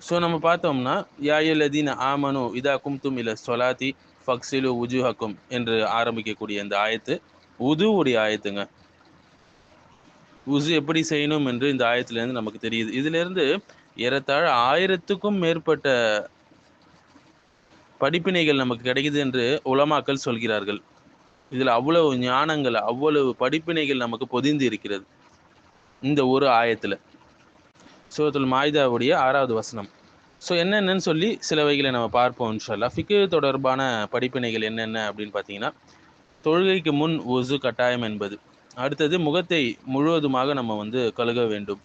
So நம்ம பார்த்தோம்னா யாயலதீன ஆமனு இதா கும்தும் இல சொலாத்தி ஃபக்ஸிலு உஜுஹக்கும் என்று ஆரம்பிக்கக்கூடிய இந்த ஆயத்து உது உடைய ஆயத்துங்க. உசு எப்படி செய்யணும் என்று இந்த ஆயத்துலேருந்து நமக்கு தெரியுது. இதிலிருந்து ஏறத்தாழ ஆயிரத்துக்கும் மேற்பட்ட படிப்பினைகள் நமக்கு கிடைக்குது என்று உலமாக்கள் சொல்கிறார்கள். இதில் அவ்வளவு ஞானங்கள் அவ்வளவு படிப்பினைகள் நமக்கு பொதிந்து இருக்கிறது. இந்த ஒரு ஆயத்தில். சூரத்துல் மாயுதாவுடைய ஆறாவது வசனம். ஸோ என்னென்னு சொல்லி சிலவைகளை நம்ம பார்ப்போம் இன்ஷால்லா ஃபிக்கு தொடர்பான படிப்பினைகள் என்னென்ன அப்படின்னு பார்த்தீங்கன்னா தொழுகைக்கு முன் ஒசு கட்டாயம் என்பது. அடுத்தது முகத்தை முழுவதுமாக நம்ம வந்து கழுக வேண்டும்.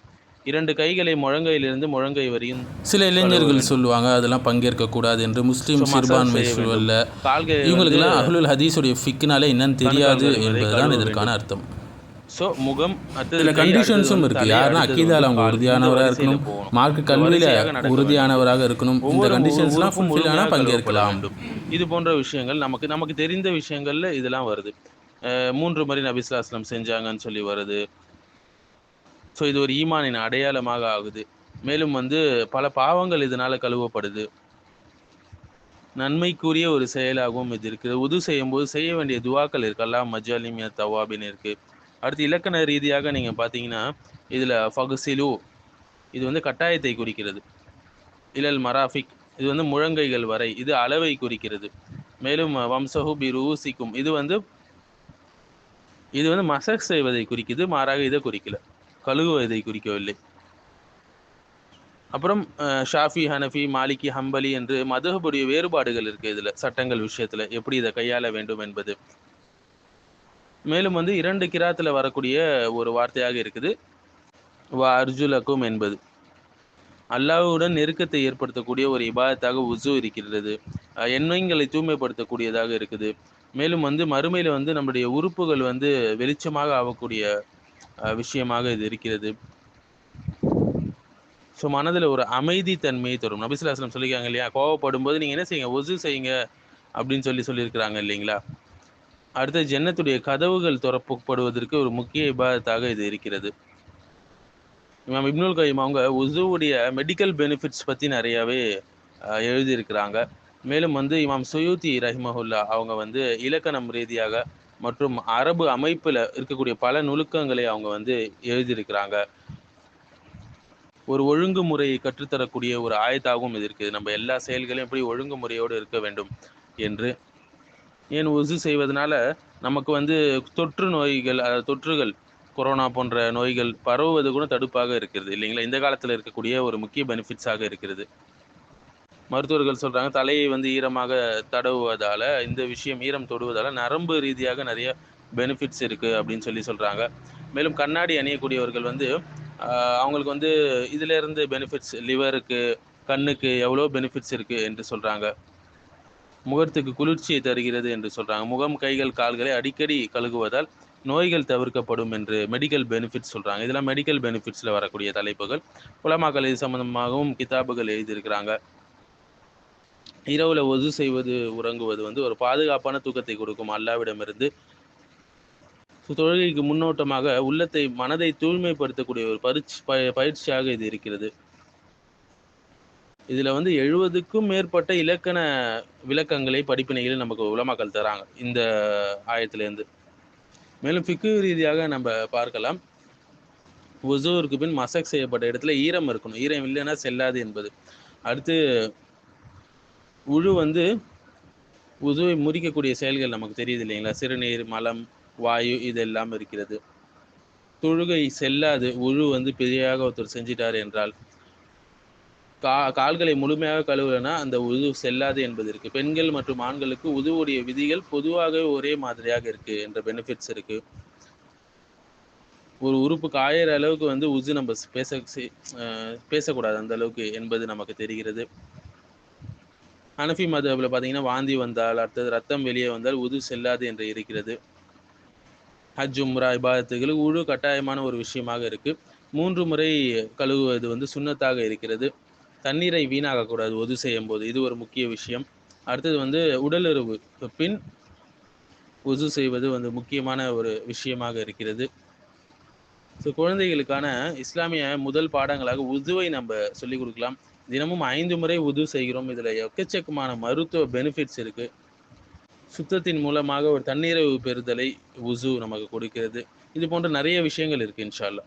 இரண்டு கைகளை முழங்கையிலிருந்து முழங்கை வரையும் சில இளைஞர்கள் சொல்லுவாங்க அதெல்லாம் பங்கேற்க கூடாது என்று முஸ்லீம் சிறுபான்மை சூழல்ல. கால்கள் இவங்களுக்கெல்லாம் அஹ்லுல் ஹதீஸுடைய ஃபிக்னாலே என்னன்னு தெரியாது என்பதுதான் இதற்கான அர்த்தம். ஸோ முகம் சில கண்டிஷன்ஸும் அடுத்தது இருக்கு தலை, யாருன்னா வந்து அவங்க. உறுதியானவராக இருக்கணும். மார்க்க கல்வியில உறுதியானவராக இருக்கணும் இந்த கண்டிஷன்ஸ்லாம் ஃபுல்ஃபில் ஆனால் பங்கேற்கலாம். இது போன்ற விஷயங்கள் நமக்கு நமக்கு தெரிந்த விஷயங்கள்ல இதெல்லாம் வருது மூன்று முறை நபிஸ்லாஸ்லம் செஞ்சாங்கன்னு சொல்லி வருது ஸோ இது ஒரு ஈமானின் அடையாளமாக ஆகுது மேலும் வந்து பல பாவங்கள் இதனால கழுவப்படுது நன்மைக்குரிய ஒரு செயலாகவும் இது இருக்குது உது செய்யும்போது செய்ய வேண்டிய துவாக்கள் இருக்கு அல்லாஹ் மஜாலிமியா தவாபின் இருக்கு அடுத்து இலக்கண ரீதியாக நீங்க பார்த்தீங்கன்னா இதுல ஃபகுசிலு இது வந்து கட்டாயத்தை குறிக்கிறது. இலல் மராஃபிக் இது வந்து முழங்கைகள் வரை இது அளவை குறிக்கிறது. மேலும் வம்சஹு பிரூசிக்கும் இது வந்து இது வந்து மசக் செய்வதை குறிக்குது மாறாக இதை குறிக்கல. கழுகுவதை குறிக்கவில்லை. அப்புறம் ஷாஃபி ஹனஃபி மாலிகி ஹம்பலி என்று மதுகபுடைய வேறுபாடுகள் இருக்கு இதுல சட்டங்கள் விஷயத்துல எப்படி இதை கையாள வேண்டும் என்பது. மேலும் வந்து இரண்டு கிராத்தில் வரக்கூடிய ஒரு வார்த்தையாக இருக்குது. வ அர்ஜுலக்கும் என்பது. அல்லாஹ்வுடன் நெருக்கத்தை ஏற்படுத்தக்கூடிய ஒரு இபாதத்தாக உசு இருக்கிறது. எண்ணங்களை தூய்மைப்படுத்தக்கூடியதாக இருக்குது. மேலும் வந்து மறுமையில் வந்து நம்முடைய உறுப்புகள் வந்து வெளிச்சமாக ஆகக்கூடிய விஷயமாக இது இருக்கிறது. ஸோ மனதில் ஒரு அமைதி தன்மையை தரும். நபிசுல்லாஸ்லம் சொல்லியிருக்காங்க இல்லையா? கோவப்படும் போது நீங்கள் என்ன செய்யுங்க? ஒசு செய்யுங்க அப்படின்னு சொல்லி சொல்லியிருக்கிறாங்க இல்லைங்களா? அடுத்த ஜன்னத்துடைய கதவுகள் திறக்கப்படுவதற்கு ஒரு முக்கிய இபாதத்தாக இது இருக்கிறது. இமாம் இப்னுல் கைம் அவங்க உசுவுடைய மெடிக்கல் பெனிஃபிட்ஸ் பற்றி நிறையாவே எழுதியிருக்கிறாங்க. மேலும் வந்து இமாம் சுயூத்தி ரஹிமஹுல்லா அவங்க வந்து இலக்கணம் ரீதியாக மற்றும் அரபு அமைப்பில் இருக்கக்கூடிய பல நுணுக்கங்களை அவங்க வந்து எழுதியிருக்கிறாங்க. ஒரு ஒழுங்குமுறையை கற்றுத்தரக்கூடிய ஒரு ஆயத்தாகவும் இது இருக்குது. நம்ம எல்லா செயல்களையும் எப்படி ஒழுங்குமுறையோடு இருக்க வேண்டும் என்று ஏன் உசு செய்வதனால நமக்கு வந்து தொற்று நோய்கள் அதாவது தொற்றுகள் கொரோனா போன்ற நோய்கள் பரவுவது கூட தடுப்பாக இருக்கிறது இல்லைங்களா? இந்த காலத்தில் இருக்கக்கூடிய ஒரு முக்கிய பெனிஃபிட்ஸாக இருக்கிறது. மருத்துவர்கள் சொல்கிறாங்க தலையை வந்து ஈரமாக தடவுவதால் இந்த விஷயம் ஈரம் தொடுவதால் நரம்பு ரீதியாக நிறைய பெனிஃபிட்ஸ் இருக்குது அப்படின்னு சொல்லி சொல்கிறாங்க மேலும் கண்ணாடி அணியக்கூடியவர்கள் வந்து அவங்களுக்கு வந்து இதிலேருந்து பெனிஃபிட்ஸ் லிவருக்கு கண்ணுக்கு எவ்வளோ பெனிஃபிட்ஸ் இருக்குது என்று சொல்கிறாங்க முகத்துக்கு குளிர்ச்சியை தருகிறது என்று சொல்கிறாங்க முகம் கைகள் கால்களை அடிக்கடி கழுகுவதால் நோய்கள் தவிர்க்கப்படும் என்று மெடிக்கல் பெனிஃபிட்ஸ் சொல்கிறாங்க இதெல்லாம் மெடிக்கல் பெனிஃபிட்ஸில் வரக்கூடிய தலைப்புகள். உலமாக்கள் இது சம்பந்தமாகவும் கிதாபுகள் எழுதியிருக்கிறாங்க. இரவில் ஒது செய்வது உறங்குவது வந்து ஒரு பாதுகாப்பான தூக்கத்தை கொடுக்கும். அல்லாவிடமிருந்து தொழுகைக்கு முன்னோட்டமாக உள்ளத்தை மனதை தூய்மைப்படுத்தக்கூடிய ஒரு பரிச் ப- பயிற்சியாக இது இருக்கிறது. இதில் வந்து எழுபதுக்கும் மேற்பட்ட இலக்கண விளக்கங்களை படிப்பினைகளை நமக்கு உலமாக்கல் தராங்க இந்த ஆயத்திலேருந்து. மேலும் ஃபிக்கு ரீதியாக நம்ம பார்க்கலாம். ஒசூருக்கு பின் மசக் செய்யப்பட்ட இடத்துல ஈரம் இருக்கணும். ஈரம் இல்லைன்னா செல்லாது என்பது. அடுத்து உழு வந்து உதுவை முறிக்கக்கூடிய செயல்கள் நமக்கு தெரியுது இல்லைங்களா? சிறுநீர் மலம் வாயு இதெல்லாம் இருக்கிறது. தொழுகை செல்லாது. உழு வந்து பெரியாக ஒருத்தர் செஞ்சிட்டார் என்றால் கா கால்களை முழுமையாக கழுவலனா அந்த உது செல்லாது என்பது இருக்கு பெண்கள் மற்றும் ஆண்களுக்கு உதுவுடைய விதிகள் பொதுவாகவே ஒரே மாதிரியாக இருக்கு என்ற பெனிஃபிட்ஸ் இருக்கு. ஒரு உறுப்பு காயிற அளவுக்கு வந்து உது நம்ம பேச பேசக்கூடாது அந்த அளவுக்கு என்பது நமக்கு தெரிகிறது. அனஃபி மதபில் பார்த்தீங்கன்னா வாந்தி வந்தால் அடுத்தது ரத்தம் வெளியே வந்தால் உது செல்லாது என்று இருக்கிறது. ஹஜ் உம்ரா இபாதத்துகளுக்கு உழு கட்டாயமான ஒரு விஷயமாக இருக்கு. மூன்று முறை கழுவுவது வந்து சுண்ணத்தாக இருக்கிறது. தண்ணீரை வீணாகக்கூடாது ஒது செய்யும் போது இது ஒரு முக்கிய விஷயம். அடுத்தது வந்து உடலுறவு. பின் ஒது செய்வது வந்து முக்கியமான ஒரு விஷயமாக இருக்கிறது. ஸோ குழந்தைகளுக்கான இஸ்லாமிய முதல் பாடங்களாக உதுவை நம்ம சொல்லிக் கொடுக்கலாம். தினமும் ஐந்து முறை உது செய்கிறோம். இதில் எக்கச்சக்கமான மருத்துவ பெனிஃபிட்ஸ் இருக்குது சுத்தத்தின் மூலமாக ஒரு தண்ணீரை பெறுதலை உசு நமக்கு கொடுக்கிறது. இது போன்ற நிறைய விஷயங்கள் இருக்குது இன்ஷால்லா